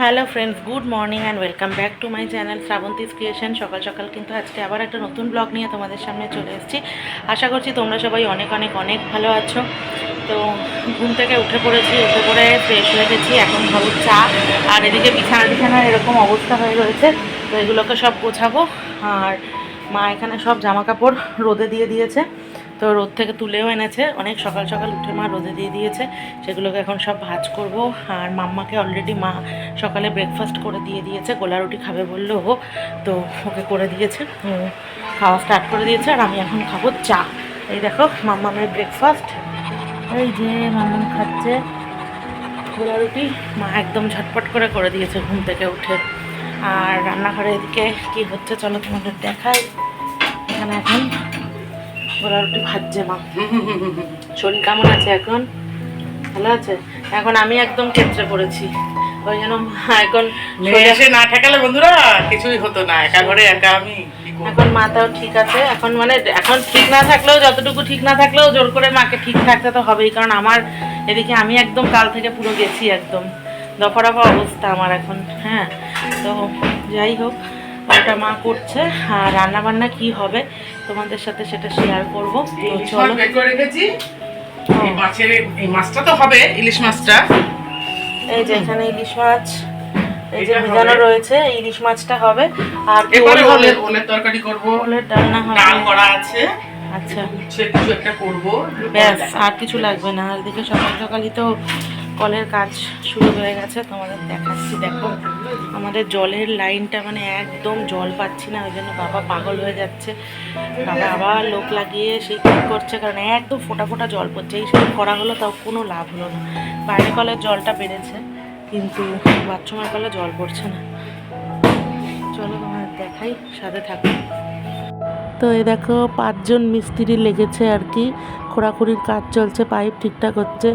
Hello friends good morning and welcome back to my channel Shrabanti's creation সকাল সকাল কিন্তু আজকে আবার একটা নতুন ব্লগ নিয়ে তোমাদের সামনে চলে এসেছি। আশা করছি তোমরা সবাই অনেক অনেক অনেক ভালো আছো। তো ঘুম থেকে উঠে পড়েছি, উঠে পড়ে ফ্রেশ হয়ে গেছি, এখন খাব চা। আর এদিকে বিছানা বিছানা এরকম অবস্থা হয়ে রয়েছে, তো এগুলোকে সব গোছাবো। আর মা এখানে সব জামা কাপড় রোদে দিয়ে দিয়েছে। তো রোদ থেকে তুলেও এনেছে। অনেক সকাল সকাল উঠে মা রোদে দিয়ে দিয়েছে। সেগুলোকে এখন সব ভাজ করব। আর মাম্মাকে অলরেডি মা সকালে ব্রেকফাস্ট করে দিয়ে দিয়েছে। গোলা রুটি খাবে বলল তো ওকে করে দিয়েছে। খাওয়া স্টার্ট করে দিয়েছে। আর আমি এখন খাব চা। এই দেখো, মাম্মামের ব্রেকফাস্ট এই যে মাম্মাম খাচ্ছে গোলা রুটি। মা একদম ঝটপট করে করে দিয়েছে ঘুম থেকে উঠে। আর রান্নাঘরে এদিকে কি হচ্ছে চলো তোমাদের দেখাই। এখানে এখন গোলা রুটি ভাজছে মা। শরীর কেমন আছে এখন? ভালো আছে? এখন আমি একদম ক্ষেত্রে পড়েছি। ওই জন্য এখন এসে না ঠেকালে বন্ধুরা কিছুই হতো না। একা ঘরে একা আমি? এখন মাথাও ঠিক আছে। এখন মানে এখন ঠিক না থাকলেও যতটুকু ঠিক না থাকলেও জোর করে মাকে ঠিক থাকতে তো হবেই। কারণ আমার এদিকে আমি একদম কাল থেকে পুরো গেছি একদম। দফা রফা অবস্থা আমার এখন হ্যাঁ। তো যাই হোক। ওটা মা করছে আর রান্না বান্না কি হবে তোমাদের সাথে সেটা শেয়ার করব। তো ইলিশ চলো। এই মাছটা তো হবে ইলিশ মাছটা। এই যে এখানে ইলিশ মাছ এই যে ভিজানো রয়েছে ইলিশ মাছটা হবে। আর এবারে ওল হবে। ওলের ওলের তরকারি করব। ওলের ডালনা ডাল করা আছে। আচ্ছা। কিছু একটা করব। ব্যাস আর কিছু লাগবে না। আর এদিকে সকাল সকালই তো কলের কাজ শুরু হয়ে গেছে, তোমাদের দেখাচ্ছি, দেখো। আমাদের জলের লাইনটা মানে একদম জল পাচ্ছি না, ওই জন্য বাবা পাগল হয়ে যাচ্ছে। বাবা আবার লোক লাগিয়ে সেই ঠিক করছে কারণ একদম ফোটা ফোটা জল পড়ছে, এই সব করা হলো তাও কোনো লাভ হলো না। বাইরে কলের জলটা বেড়েছে, কিন্তু বাথরুমের কলে জল পড়ছে না। চলো তোমার দেখাই, সাথে থাকো। তো এ দেখো পাঁচজন মিস্ত্রি লেগেছে আর কি। খোঁড়াখুড়ির কাজ চলছে, পাইপ ঠিকঠাক হচ্ছে।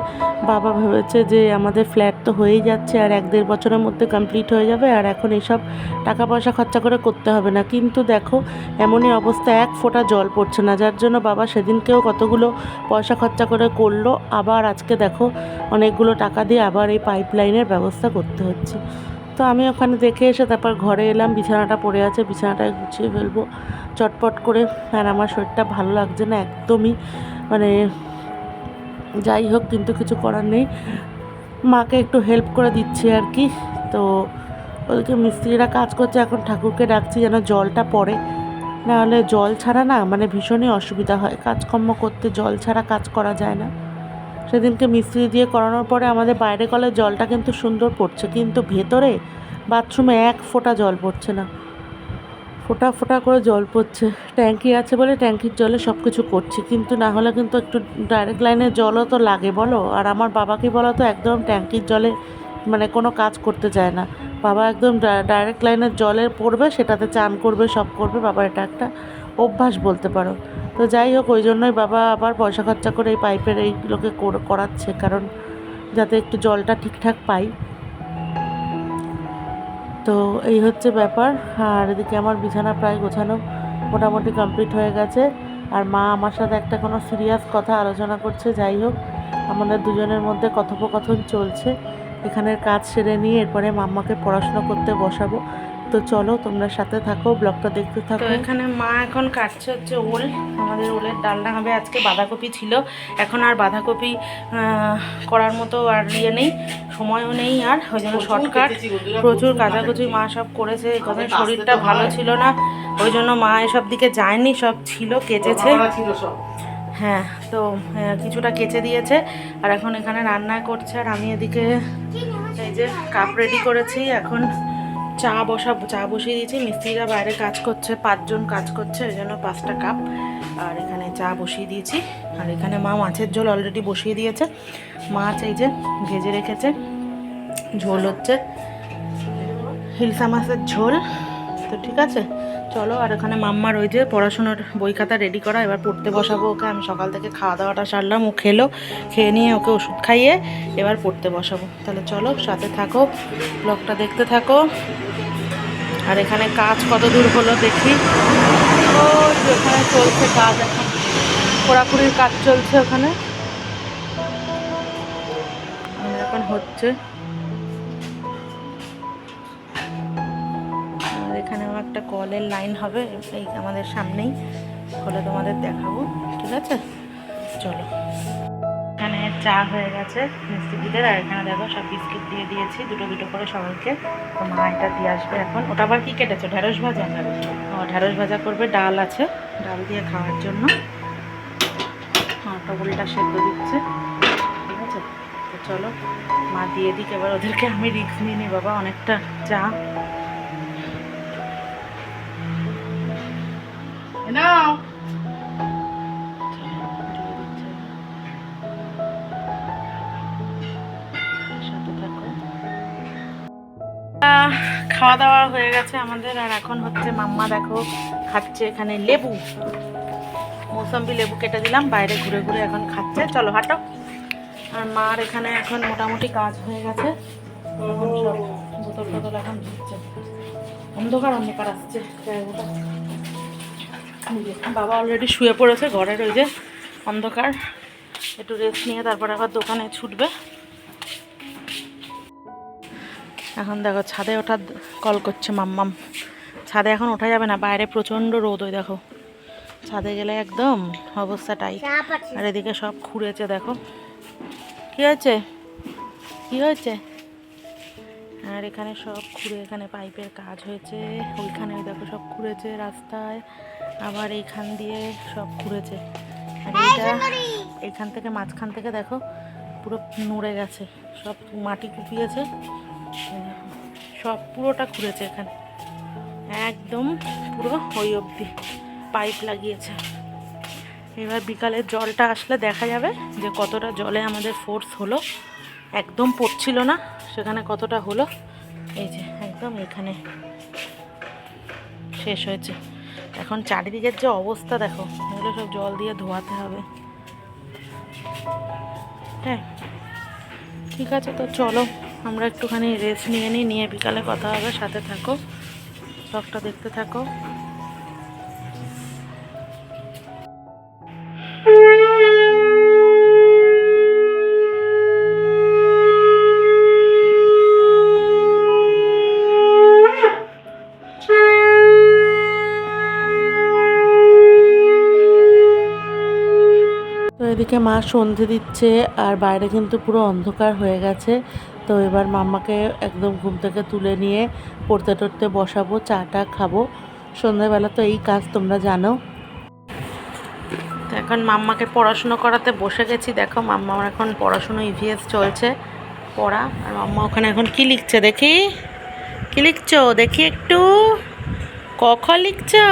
বাবা ভেবেছে যে আমাদের ফ্ল্যাট তো হয়েই যাচ্ছে, আর এক দেড় বছরের মধ্যে কমপ্লিট হয়ে যাবে, আর এখন এইসব টাকা পয়সা খরচা করে করতে হবে না। কিন্তু দেখো, এমনই অবস্থা, এক ফোঁটা জল পড়ছে না। যার জন্য বাবা সেদিনকেও কতগুলো পয়সা খরচা করে করল। আবার আজকে দেখো, অনেকগুলো টাকা দিয়ে আবার এই পাইপ লাইনের ব্যবস্থা করতে হচ্ছে। তো আমি ওখানে দেখে এসে তারপর ঘরে এলাম, বিছানাটা পড়ে আছে বিছানাটা গুছিয়ে ফেলব। চটপট করে। আর আমার শরীরটা ভালো লাগছে না একদমই। মানে যাই হোক, কিন্তু কিছু করার নেই। মাকে একটু হেল্প করে দিচ্ছি আর কি। তো ওদিকে মিস্ত্রিরা কাজ করছে, এখন ঠাকুরকে ডাকছি যেন জলটা পড়ে। নাহলে জল ছাড়া না মানে ভীষণই অসুবিধা হয়। কাজকর্ম করতে জল ছাড়া কাজ করা যায় না। সেদিনকে মিস্ত্রি দিয়ে করানোর পরে আমাদের বাইরে কলের জলটা কিন্তু সুন্দর পড়ছে, কিন্তু ভেতরে বাথরুমে এক ফোঁটা জল পড়ছে না। ফোঁটা ফোঁটা করে জল পড়ছে। ট্যাঙ্কি আছে বলে ট্যাঙ্কির জলে সব কিছু করছি, কিন্তু না হলে কিন্তু একটু ডাইরেক্ট লাইনের জলও তো লাগে বলো? আর আমার বাবাকে বলো তো একদম ট্যাঙ্কির জলে মানে কোনো কাজ করতে চায় না। বাবা একদম ডাইরেক্ট লাইনের জলে পড়বে, সেটাতে চান করবে, সব করবে, বাবার এটা একটা অভ্যাস বলতে পারো। তো যাই হোক, ওই জন্যই বাবা আবার পয়সা খরচা করে এই পাইপের এইগুলোকে করাচ্ছে, কারণ যাতে একটু জলটা ঠিকঠাক পাই। তো এই হচ্ছে ব্যাপার। আর এদিকে আমার বিছানা প্রায় গোছানো মোটামুটি কমপ্লিট হয়ে গেছে। আর মা আমার সাথে একটা কোনো সিরিয়াস কথা আলোচনা করছে, যাই হোক। আমাদের দুজনের মধ্যে কথোপকথন চলছে। এখানের কাজ সেরে নিয়ে এরপরে মাম্মাকে পড়াশোনা করতে বসাবো। তো চলো তোমরা সাথে থাকো ব্লগটা দেখতে থাকো। এখানে মা এখন কাটছে হচ্ছে ওল আমাদের ওলের ডালনা হবে আজকে বাঁধাকপি ছিল। এখন আর বাঁধাকপি করার মতো আর ইয়ে নেই সময়ও নেই আর ওই জন্য শর্টকাট। প্রচুর কাচাকুচি মা সব করেছে কথা শরীরটা ভালো ছিল না ওই জন্য মা এসব দিকে যায়নি সব ছিল কেচেছে। সব। হ্যাঁ তো কিছুটা কেচে দিয়েছে আর এখন এখানে রান্না করছে আর আমি এদিকে এই যে কাপ রেডি করেছি এখন চা বসাবো চা বসিয়ে দিয়েছি। মিস্ত্রিরা বাইরে কাজ করছে, পাঁচজন কাজ করছে ওই জন্য পাঁচটা কাপ। আর এখানে চা বসিয়ে দিয়েছি। আর এখানে মা মাছের ঝোল অলরেডি বসিয়ে দিয়েছে। মাছ এই যে ভেজে রেখেছে। ঝোল হচ্ছে হিলসা মাছের ঝোল। তো ঠিক আছে, চলো। আর এখানে মাম্মার ওই যে পড়াশোনার বই খাতা রেডি করা। এবার পড়তে বসাবো ওকে। আমি সকাল থেকে খাওয়া দাওয়াটা সারলাম। ও খেলো, খেয়ে নিয়ে ওকে ওষুধ খাইয়ে এবার পড়তে বসাবো। তাহলে চলো, সাথে থাকো। ব্লগটা দেখতে থাকো। আর এখানে কাজ কত দূর হলো দেখি। ও এখানে চলছে কাজ এখন। কোড়াকুড়ির কাজ চলছে ওখানে। এখন হচ্ছে আর এখানেও একটা কলের লাইন হবে এই আমাদের সামনেই। কলে তোমাদের দেখাবো ঠিক আছে? চলো। চা হয়ে গেছে মিস্ত্রিদের আর এখানে দেখো সব বিস্কিট দিয়ে দিয়েছি, দুটো দুটো করে সবাইকে। তো মা এটা দিয়ে আসবে এখন। ওটা আবার কী কেটেছো? ঢেঁড়স ভাজা? ও, ঢেঁড়স ভাজা করবে, ডাল আছে। ডাল দিয়ে খাওয়ার জন্য। আটা উল্টা সেদ্ধ দিচ্ছে। ঠিক আছে? তো চলো, মা দিয়ে দিক এবার ওদেরকে। আমি রিক্স নিয়ে নিই বাবা, অনেকটা চা। খাওয়া দাওয়া হয়ে গেছে আমাদের। আর এখন হচ্ছে মাম্মা দেখো খাচ্ছে এখানে লেবু। মৌসম্বি লেবু কেটে দিলাম, বাইরে ঘুরে ঘুরে এখন খাচ্ছে। চলো হাঁটো। আর মার এখানে এখন মোটামুটি কাজ হয়ে গেছে। বোতল টোতল এখন অন্ধকার অন্ধকার আসছে বাবা অলরেডি শুয়ে পড়েছে ঘরের ওই যে অন্ধকার। একটু রেস্ট নিয়ে তারপর আবার দোকানে ছুটবে। এখন দেখো ছাদে ওঠার কল করছে মাম্মাম। ছাদে এখন ওঠা যাবে না বাইরে প্রচণ্ড রোদ ওই দেখো। ছাদে গেলে একদম অবস্থা টাইট আর এদিকে সব খুঁড়েছে দেখো। কি হয়েছে? কি হয়েছে? আর এখানে সব খুঁড়ে এখানে পাইপের কাজ হয়েছে। ওইখানে দেখো সব খুঁড়েছে রাস্তায়। আবার এইখান দিয়ে সব খুঁড়েছে। আর এইটা এইখান থেকে মাঝখান থেকে দেখো পুরো নড়ে গেছে। সব মাটি কুপিয়েছে। সব পুরোটা খুঁড়েছে এখানে। একদম পুরো ওই অবধি পাইপ লাগিয়েছে। এবার বিকালের জলটা আসলে দেখা যাবে যে কতটা জলে আমাদের ফোর্স হলো। একদম পড়ছিল না, সেখানে কতটা হলো। এই যে একদম এখানে শেষ হয়েছে। এখন চারিদিকের যে অবস্থা দেখো, এগুলো সব জল দিয়ে ধোয়াতে হবে। হ্যাঁ ঠিক আছে, তো চলো। আমরা একটুখানি রেস্ট নিয়ে নিই, নিয়ে বিকালে কথা হবে, সাথে থাকো সবটা দেখতে থাকো। এদিকে মা সন্ধে দিচ্ছে, আর বাইরে কিন্তু পুরো অন্ধকার হয়ে গেছে। তো এবার মাম্মাকে একদম ঘুম থেকে তুলে নিয়ে পড়তে টড়তে বসাবো, চাটা খাব। সন্ধ্যাবেলা তো এই কাজ তোমরা জানো। তো এখন মাম্মাকে পড়াশুনো করাতে বসে গেছি। দেখো, মাম্মা আমার এখন পড়াশুনো ইভিএস চলছে, পড়া। আর মাম্মা ওখানে এখন কি লিখছে দেখি? কি লিখছো? দেখি একটু। ক, খ লিখছো?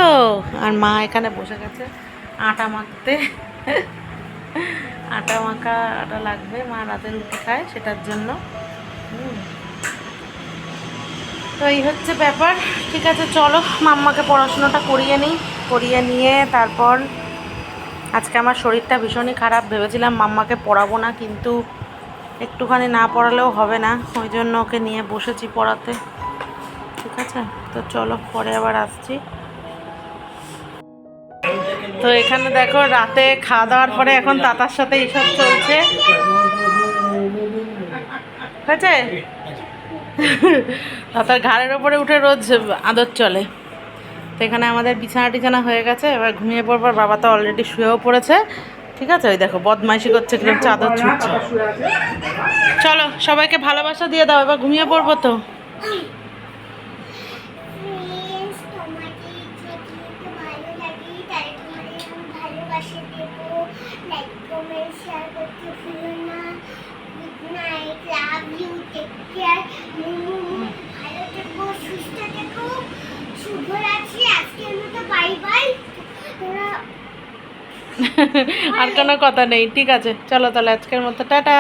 আর মা এখানে বসে গেছে আটা মাখতে। আটা মাখা, আটা লাগবে। মা রাতে রুটি খায়, সেটার জন্য। তো এই হচ্ছে ব্যাপার। ঠিক আছে, চলো, মাম্মাকে পড়াশোনাটা করিয়ে নিই। করিয়ে নিয়ে তারপর আজকে আমার শরীরটা ভীষণই খারাপ। ভেবেছিলাম মাম্মাকে পড়াবো না, কিন্তু একটুখানি না পড়ালেও হবে না। ওই জন্য ওকে নিয়ে বসেছি পড়াতে। ঠিক আছে, তো চলো, পরে আবার আসছি। তো এখানে দেখো, রাতে খাওয়া দাওয়ার পরে এখন তাতার সাথে এইসব চলছে। হয়েছে? তাতার ঘাড়ের ওপরে উঠে রোজ আদর চলে। তো এখানে আমাদের বিছানা টিছানা হয়ে গেছে এবার ঘুমিয়ে পড়বার বাবা তো অলরেডি শুয়েও পড়েছে। ঠিক আছে? ওই দেখো বদমাইশি করছে কীরকম চাদর ছুটছে। চলো সবাইকে ভালোবাসা দিয়ে দাও এবার ঘুমিয়ে পড়ব তো। ফ্রেন্ডস তোমাকে যদি ভালো লাগে তাহলে তোমাদের আমি ভালোবাসা দেবো লাইক কমেন্ট শেয়ার করতে ভুলো না good night love you take care ভালো থেকো সুস্থ থেকো আর কোনো কথা নেই ঠিক আছে। চলো তাহলে আজকের মতো টাটা।